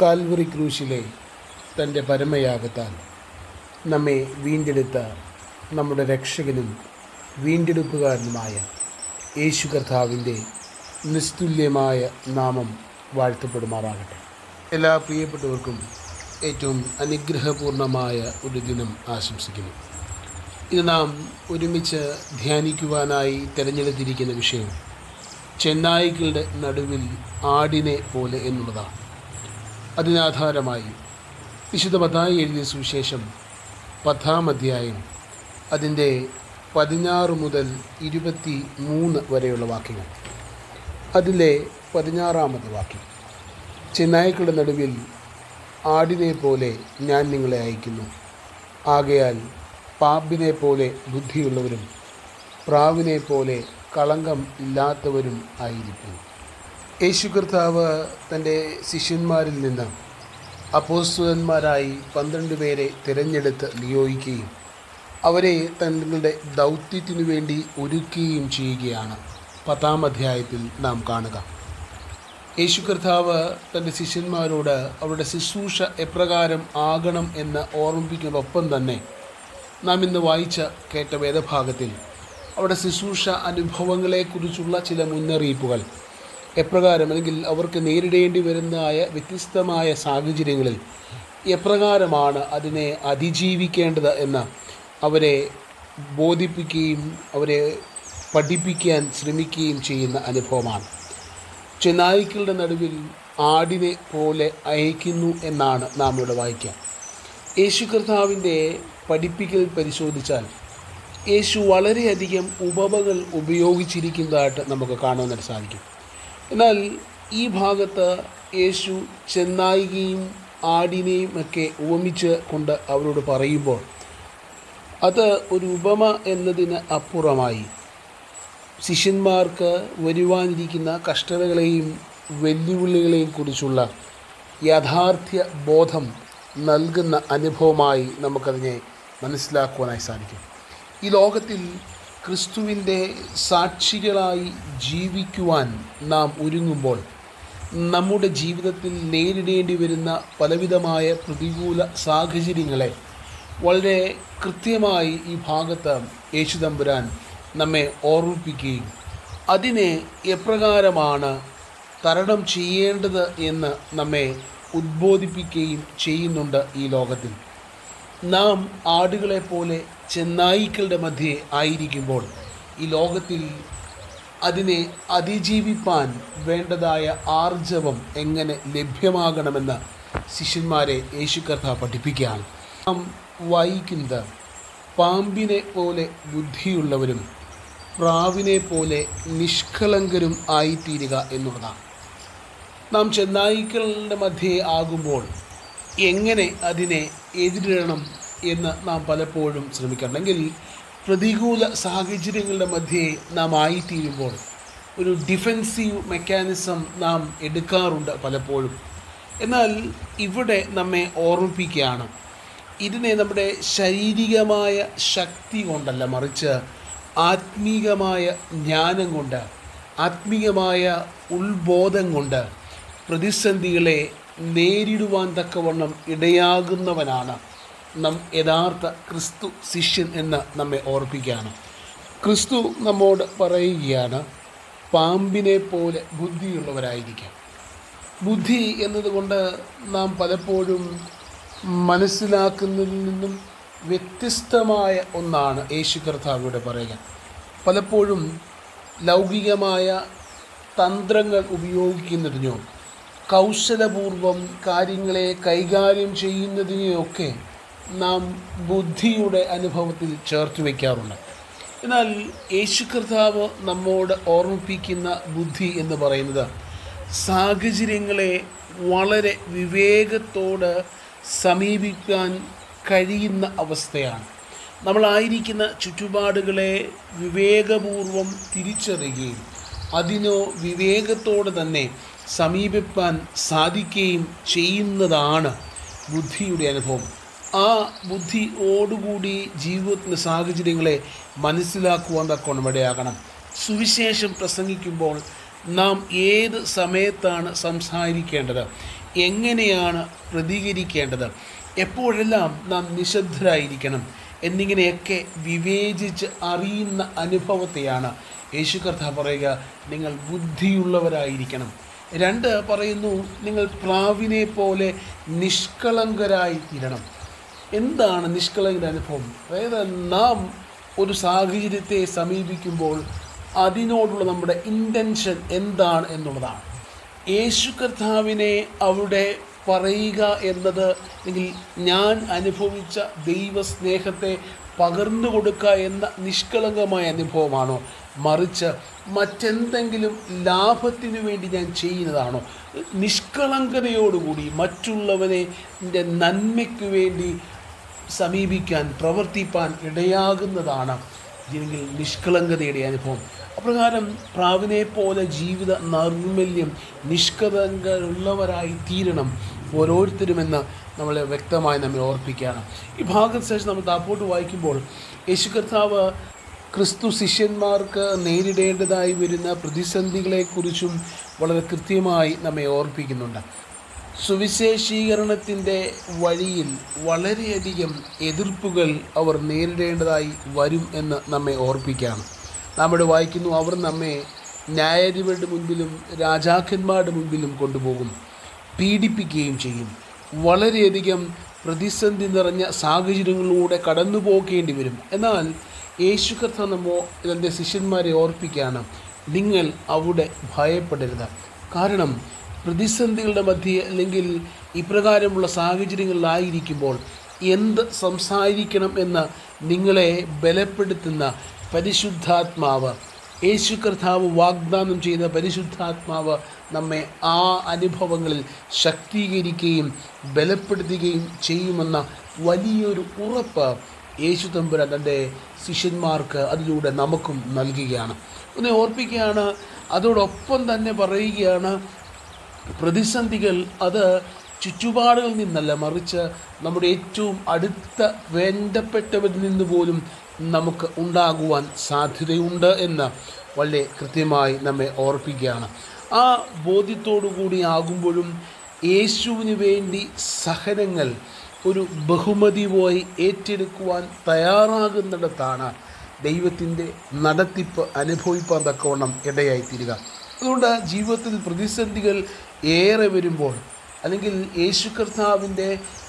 Calvary ക്രൂശിലെ തന്റെ പരമയാഗത്താൽ നമ്മെ വീണ്ടെടുത്ത നമ്മുടെ രക്ഷകനും വീണ്ടെടുപ്പുകാരനുമായ യേശു കർത്താവിന്റെ നിസ്തുല്യമായ നാമം വാഴ്ത്തപ്പെടുമാറാകട്ടെ. എല്ലാ പ്രിയപ്പെട്ടവർക്കും ഏറ്റവും അനുഗ്രഹപൂർണമായ ഒരു ദിനം ആശംസിക്കുന്നു. ഇത് നാം ഒരുമിച്ച് ധ്യാനിക്കുവാനായി തിരഞ്ഞെടുത്തിരിക്കുന്ന വിഷയം ചെന്നായ്ക്കളുടെ നടുവിൽ ആടിനെ പോലെ എന്നുള്ളതാണ്. അതിനാധാരമായി. വിശുദ്ധ പതായി എഴുതിയ സുവിശേഷം പത്താം അധ്യായം അതിന്റെ പതിനാറ് മുതൽ ഇരുപത്തി മൂന്ന് വരെയുള്ള വാക്യങ്ങൾ. അതിലെ പതിനാറാമത് വാക്യം ചെന്നായ്ക്കളുടെ നടുവിൽ ആടിനെ പോലെ ഞാൻ നിങ്ങളെ അയക്കുന്നു ആകയാൽ പാമ്പിനെ പോലെ ബുദ്ധിയുള്ളവരും പ്രാവിനെ പോലെ കളങ്കം ഇല്ലാത്തവരും ആയിരിക്കും. യേശു കർത്താവ് തന്റെ ശിഷ്യന്മാരിൽ നിന്ന് അപ്പോസ്തുതന്മാരായി പന്ത്രണ്ട് പേരെ തിരഞ്ഞെടുത്ത് നിയോഗിക്കുകയും അവരെ തങ്ങളുടെ ദൗത്യത്തിനു വേണ്ടി ഒരുക്കുകയും ചെയ്യുകയാണ്. പത്താം അധ്യായത്തിൽ നാം കാണുക. യേശു കർത്താവ് തന്റെ ശിഷ്യന്മാരോട് അവരുടെ ശുശ്രൂഷ എപ്രകാരം ആകണം എന്ന് ഓർമ്മിപ്പിക്കുന്നതൊപ്പം തന്നെ നാം ഇന്ന് വായിച്ച കേട്ട വേദഭാഗത്തിൽ അവരുടെ ശുശ്രൂഷ അനുഭവങ്ങളെക്കുറിച്ചുള്ള ചില മുന്നറിയിപ്പുകൾ എപ്രകാരം അല്ലെങ്കിൽ അവർക്ക് നേരിടേണ്ടി വരുന്നതായ വ്യത്യസ്തമായ സാഹചര്യങ്ങളിൽ എപ്രകാരമാണ് അതിനെ അതിജീവിക്കേണ്ടത് എന്ന് അവരെ ബോധിപ്പിക്കുകയും അവരെ പഠിപ്പിക്കാൻ ശ്രമിക്കുകയും ചെയ്യുന്ന അനുഭവമാണ്. ചെന്നായ്ക്കളുടെ നടുവിൽ ആടിനെ പോലെ അയക്കുന്നു എന്നാണ് നാം ഇവിടെ വായിക്കുക. യേശു കർത്താവിന്റെ പഠിപ്പിക്കൽ പരിശോധിച്ചാൽ യേശു വളരെയധികം ഉപമകൾ ഉപയോഗിച്ചിരിക്കുന്നതായിട്ട് നമുക്ക് കാണുവാനായിട്ട് സാധിക്കും. എന്നാൽ ഈ ഭാഗത്ത് യേശു ചെന്നായികയും ആടിനെയും ഒക്കെ ഉപമിച്ച് കൊണ്ട് അവരോട് പറയുമ്പോൾ അത് ഒരു ഉപമ എന്നതിന് അപ്പുറമായി. ശിഷ്യന്മാർക്ക് വരുവാനിരിക്കുന്ന കഷ്ടതകളെയും വെല്ലുവിളികളെയും കുറിച്ചുള്ള യാഥാർത്ഥ്യ ബോധം നൽകുന്ന അനുഭവമായി നമുക്കതിനെ മനസ്സിലാക്കുവാനായി സാധിക്കും. ഈ ലോകത്തിൽ ക്രിസ്തുവിന്റെ സാക്ഷികളായി ജീവിക്കുവാൻ നാം ഒരുങ്ങുമ്പോൾ നമ്മുടെ ജീവിതത്തിൽ നേരിടേണ്ടി വരുന്ന പലവിധമായ പ്രതികൂല സാഹചര്യങ്ങളെ വളരെ കൃത്യമായി ഈ ഭാഗത്ത് യേശുദമ്പുരാൻ നമ്മെ ഓർമ്മിപ്പിക്കുകയും അതിനെ എപ്രകാരമാണ് തരണം ചെയ്യേണ്ടത് എന്ന് നമ്മെ ഉദ്ബോധിപ്പിക്കുകയും ചെയ്യുന്നുണ്ട് ഈ ലോകത്തിൽ. നാം ആടുകളെ പോലെ ചെന്നായിക്കളുടെ മധ്യേ ആയിരിക്കുമ്പോൾ ഈ ലോകത്തിൽ അതിനെ അതിജീവിപ്പാൻ വേണ്ടതായ ആർജവം എങ്ങനെ ലഭ്യമാകണമെന്ന് ശിഷ്യന്മാരെ യേശു കർത്ത പഠിപ്പിക്കുകയാണ്. നാം വായിക്കുന്നത് പാമ്പിനെ പോലെ ബുദ്ധിയുള്ളവരും പ്രാവിനെ പോലെ നിഷ്കളങ്കരും ആയിത്തീരുക എന്നുള്ളതാണ്. നാം ചെന്നായിക്കളുടെ മധ്യേ ആകുമ്പോൾ എങ്ങനെ അതിനെ എതിരിടണം എന്ന് നാം പലപ്പോഴും ശ്രമിക്കണമെങ്കിൽ പ്രതികൂല സാഹചര്യങ്ങളുടെ മധ്യേ നാം ആയിത്തീരുമ്പോൾ ഒരു ഡിഫെൻസീവ് മെക്കാനിസം നാം എടുക്കാറുണ്ട് പലപ്പോഴും. എന്നാൽ ഇവിടെ നമ്മെ ഓർമ്മിപ്പിക്കുകയാണ്. ഇതിനെ നമ്മുടെ ശാരീരികമായ ശക്തി കൊണ്ടല്ല മറിച്ച് ആത്മീകമായ ജ്ഞാനം കൊണ്ട് ആത്മീയമായ ഉത്ബോധം കൊണ്ട് പ്രതിസന്ധികളെ നേരിടുവാൻ തക്കവണ്ണം ഇടയാകുന്നവനാണ് നാം യഥാർത്ഥ ക്രിസ്തു ശിഷ്യൻ എന്ന് നമ്മെ ഓർപ്പിക്കുകയാണ്. ക്രിസ്തു നമ്മോട് പറയുകയാണ് പാമ്പിനെ പോലെ ബുദ്ധിയുള്ളവരായിരിക്കാം. ബുദ്ധി എന്നതുകൊണ്ട് നാം പലപ്പോഴും മനസ്സിലാക്കുന്നതിൽ നിന്നും വ്യത്യസ്തമായ ഒന്നാണ് യേശു കർത്താവിടെ പറയുക. പലപ്പോഴും ലൗകികമായ തന്ത്രങ്ങൾ ഉപയോഗിക്കുന്നതിനോ കൗശലപൂർവം കാര്യങ്ങളെ കൈകാര്യം ചെയ്യുന്നതിനെയൊക്കെ നാം ബുദ്ധിയുടെ അനുഭവത്തിൽ ചേർത്ത് വയ്ക്കാറുണ്ട്. എന്നാൽ യേശു കർത്താവ് നമ്മോട് ഓർമ്മിപ്പിക്കുന്ന ബുദ്ധി എന്ന് പറയുന്നത് സാഹചര്യങ്ങളെ വളരെ വിവേകത്തോട് സമീപിക്കാൻ കഴിയുന്ന അവസ്ഥയാണ്. നമ്മളായിരിക്കുന്ന ചുറ്റുപാടുകളെ വിവേകപൂർവം തിരിച്ചറിയുകയും അതിനോ വിവേകത്തോടെ തന്നെ സമീപിപ്പാൻ സാധിക്കുകയും ചെയ്യുന്നതാണ് ബുദ്ധിയുടെ അനുഭവം. ആ ബുദ്ധിയോടുകൂടി ജീവിതത്തിന്റെ സാഹചര്യങ്ങളെ മനസ്സിലാക്കുവാൻ തക്കോണം ഇടയാകണം. സുവിശേഷം പ്രസംഗിക്കുമ്പോൾ നാം ഏത് സമയത്താണ് സംസാരിക്കേണ്ടത്? എങ്ങനെയാണ് പ്രതികരിക്കേണ്ടത്? എപ്പോഴെല്ലാം നാം നിശബ്ദരായിരിക്കണം? എന്നിങ്ങനെയൊക്കെ വിവേചിച്ച് അറിയുന്ന അനുഭവത്തെയാണ് യേശു കർത്ത പറയുക നിങ്ങൾ ബുദ്ധിയുള്ളവരായിരിക്കണം. രണ്ട് പറയുന്നു നിങ്ങൾ പ്രാവിനെ പോലെ നിഷ്കളങ്കരായി തീരണം. എന്താണ് നിഷ്കളങ്കര അനുഭവം? അതായത് നാം ഒരു സാഹചര്യത്തെ സമീപിക്കുമ്പോൾ അതിനോടുള്ള നമ്മുടെ ഇന്റൻഷൻ എന്താണ് എന്നുള്ളതാണ്. യേശു കർത്താവിനെ അവിടെ പറയുക എന്നത് അല്ലെങ്കിൽ ഞാൻ അനുഭവിച്ച ദൈവസ്നേഹത്തെ പകർന്നു കൊടുക്കുക എന്ന നിഷ്കളങ്കമായ അനുഭവമാണോ? മറിച്ച് മറ്റെന്തെങ്കിലും ലാഭത്തിനു വേണ്ടി ഞാൻ ചെയ്യുന്നതാണോ? നിഷ്കളങ്കതയോടുകൂടി മറ്റുള്ളവനെ എന്റെ നന്മയ്ക്ക് വേണ്ടി സമീപിക്കാൻ പ്രവർത്തിപ്പാൻ ഇടയാകുന്നതാണ് അല്ലെങ്കിൽ നിഷ്കളങ്കതയുടെ അനുഭവം. അപ്രകാരം പ്രാവിനെ പോലെ ജീവിത നൈർമല്യം നിഷ്കളങ്കരുള്ളവരായി തീരണം. ഓരോരുത്തരുമെന്ന് നമ്മളെ വ്യക്തമായി നമ്മെ ഓർപ്പിക്കുകയാണ്. ഈ ഭാഗത്തിന് ശേഷം നമ്മൾ താപ്പോട്ട് വായിക്കുമ്പോൾ യേശു കർത്താവ് ക്രിസ്തു ശിഷ്യന്മാർക്ക് നേരിടേണ്ടതായി വരുന്ന പ്രതിസന്ധികളെക്കുറിച്ചും വളരെ കൃത്യമായി നമ്മെ ഓർപ്പിക്കുന്നുണ്ട്. സുവിശേഷീകരണത്തിന്റെ വഴിയിൽ വളരെയധികം എതിർപ്പുകൾ അവർ നേരിടേണ്ടതായി വരും എന്ന് നമ്മെ ഓർപ്പിക്കുകയാണ്. നമ്മുടെ വായിക്കുന്നു അവർ നമ്മെ ന്യായാധിപരുടെ മുൻപിലും രാജാക്കന്മാരുടെ മുൻപിലും കൊണ്ടുപോകും പീഡിപ്പിക്കുകയും ചെയ്യും. വളരെയധികം പ്രതിസന്ധി നിറഞ്ഞ സാഹചര്യങ്ങളിലൂടെ കടന്നു പോകേണ്ടി വരും. എന്നാൽ യേശു കർത്ത നമ്മോ തന്റെ ശിഷ്യന്മാരെ ഓർപ്പിക്കുകയാണ് നിങ്ങൾ അവിടെ ഭയപ്പെടരുത്. കാരണം പ്രതിസന്ധികളുടെ മധ്യേ അല്ലെങ്കിൽ ഇപ്രകാരമുള്ള സാഹചര്യങ്ങളിലായിരിക്കുമ്പോൾ എന്ത് സംസാരിക്കണം എന്ന് നിങ്ങളെ ബലപ്പെടുത്തുന്ന പരിശുദ്ധാത്മാവ് യേശു കർത്താവ് വാഗ്ദാനം ചെയ്ത പരിശുദ്ധാത്മാവ് നമ്മെ ആ അനുഭവങ്ങളിൽ ശക്തീകരിക്കുകയും ബലപ്പെടുത്തുകയും ചെയ്യുമെന്ന വലിയൊരു ഉറപ്പ് യേശു തമ്പുരാൻ തന്റെ ശിഷ്യന്മാർക്ക് അതിലൂടെ നമുക്കും നൽകുകയാണ്. ഒന്ന് ഓർപ്പിക്കുകയാണ് അതോടൊപ്പം തന്നെ പറയുകയാണ് പ്രതിസന്ധികൾ അത് ചുറ്റുപാടുകളിൽ നിന്നല്ല മറിച്ച് നമ്മുടെ ഏറ്റവും അടുത്ത വേണ്ടപ്പെട്ടവരിൽ നിന്ന് പോലും നമുക്ക് ഉണ്ടാകുവാൻ സാധ്യതയുണ്ട് എന്ന് വളരെ കൃത്യമായി നമ്മെ ഓർപ്പിക്കുകയാണ്. ആ ബോധ്യത്തോടു കൂടി ആകുമ്പോഴും യേശുവിന് വേണ്ടി സഹനങ്ങൾ ഒരു ബഹുമതി പോയി ഏറ്റെടുക്കുവാൻ തയ്യാറാകുന്നിടത്താണ് ദൈവത്തിന്റെ നടത്തിപ്പ് അനുഭവിപ്പാൻ തക്കവണ്ണം ഇടയായിത്തീരുക. അതുകൊണ്ട് ജീവിതത്തിൽ പ്രതിസന്ധികൾ ഏറെ വരുമ്പോൾ അല്ലെങ്കിൽ യേശു കർത്താവിന്റെ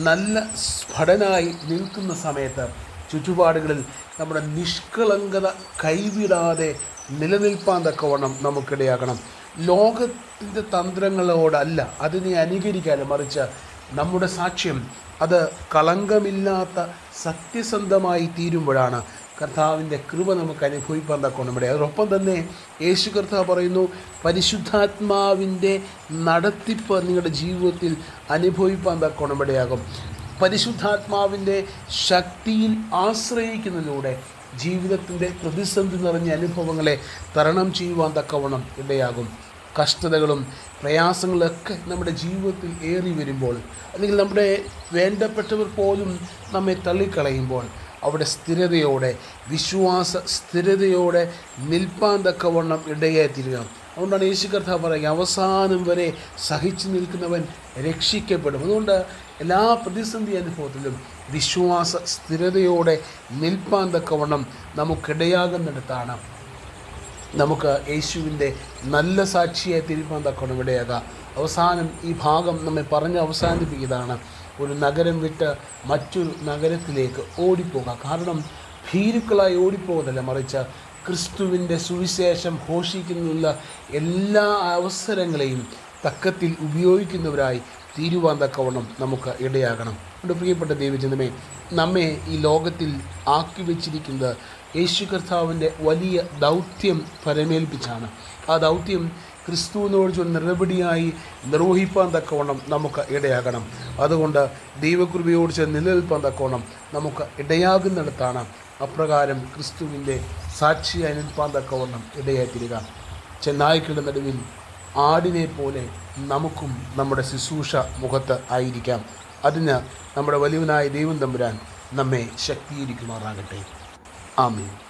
നല്ല സ്ഫടനായി നിൽക്കുന്ന സമയത്ത് ചുറ്റുപാടുകളിൽ നമ്മുടെ നിഷ്കളങ്കത കൈവിടാതെ നിലനിൽപ്പാൻ തക്കവണ്ണം നമുക്കിടയാക്കണം ലോകത്തിന്റെ തന്ത്രങ്ങളോടല്ല അതിനെ അനുകരിക്കാനും മറിച്ച് നമ്മുടെ സാക്ഷ്യം അത് കളങ്കമില്ലാത്ത സത്യസന്ധമായി തീരുമ്പോഴാണ് കർത്താവിന്റെ കൃപ നമുക്ക് അനുഭവിക്കാൻ തക്കോണം ഇവിടെ അതോടൊപ്പം തന്നെ യേശു കർത്താവ് പറയുന്നു പരിശുദ്ധാത്മാവിന്റെ നടത്തിപ്പ് നിങ്ങളുടെ ജീവിതത്തിൽ അനുഭവിപ്പാൻ തക്കോണം ഇവിടെയാകും പരിശുദ്ധാത്മാവിന്റെ ശക്തിയിൽ ആശ്രയിക്കുന്നതിലൂടെ ജീവിതത്തിന്റെ പ്രതിസന്ധി നിറഞ്ഞ അനുഭവങ്ങളെ തരണം ചെയ്യുവാൻ തക്കവണ്ണം ഇടയാകും. കഷ്ടതകളും പ്രയാസങ്ങളൊക്കെ നമ്മുടെ ജീവിതത്തിൽ ഏറി വരുമ്പോൾ അല്ലെങ്കിൽ നമ്മുടെ വേണ്ടപ്പെട്ടവർ പോലും നമ്മെ തള്ളിക്കളയുമ്പോൾ അവിടെ സ്ഥിരതയോടെ വിശ്വാസ സ്ഥിരതയോടെ നിൽപ്പാൻ തക്കവണ്ണം ഇടയായിത്തീരുക അതുകൊണ്ടാണ് യേശു കർത്താവ് പറയുക അവസാനം വരെ സഹിച്ചു നിൽക്കുന്നവൻ രക്ഷിക്കപ്പെടും. അതുകൊണ്ട് എല്ലാ പ്രതിസന്ധി അനുഭവത്തിലും വിശ്വാസ സ്ഥിരതയോടെ നിൽപ്പാൻ തക്കവണ്ണം നമുക്കിടയാകുന്നിടത്താണ്. നമുക്ക് യേശുവിന്റെ നല്ല സാക്ഷിയായി തിരുപ്പാൻ തക്കണം ഇടയാകാം. അവസാനം ഈ ഭാഗം നമ്മെ പറഞ്ഞ് അവസാനിപ്പിക്കുന്നതാണ്. ഒരു നഗരം വിട്ട് മറ്റൊരു നഗരത്തിലേക്ക് ഓടിപ്പോകുക കാരണം ഭീരുക്കളായി ഓടിപ്പോകുന്നതല്ല മറിച്ച് ക്രിസ്തുവിന്റെ സുവിശേഷം ഘോഷിക്കുന്നുള്ള എല്ലാ അവസരങ്ങളെയും തക്കത്തിൽ ഉപയോഗിക്കുന്നവരായി തീരുവാൻ തക്കവണ്ണം നമുക്ക് ഇടയാകണം. അതുകൊണ്ട് പ്രിയപ്പെട്ട ദൈവജനമേ നമ്മെ ഈ ലോകത്തിൽ ആക്കി വെച്ചിരിക്കുന്നത് യേശു കർത്താവിന്റെ വലിയ ദൗത്യം പരമേൽപ്പിച്ചാണ്. ആ ദൗത്യം ക്രിസ്തുവിനോട് ചൊല്ലുന്ന നടപടിയായി നിർവഹിപ്പാൻ തക്കവണ്ണം നമുക്ക് ഇടയാകണം. അതുകൊണ്ട് ദൈവകൃപയോട് ചേർന്ന് നിലനിൽപ്പാൻ തക്കവണ്ണം നമുക്ക് ഇടയാകുന്നിടത്താണ് അപ്രകാരം ക്രിസ്തുവിന്റെ സാക്ഷിയായി നിൽപ്പാൻ തക്കവണ്ണം ഇടയായിത്തീരുക. ചെന്നായ്ക്കളുടെ നടുവിൽ ആടിനെ പോലെ നമുക്കും നമ്മുടെ ശുശ്രൂഷ മുഖത്ത് ആയിരിക്കാം. അതിന് നമ്മുടെ വലിയവനായ ദൈവം തമ്പുരാൻ നമ്മെ ശക്തീകരിക്കുമാറാകട്ടെ. ആമീൻ.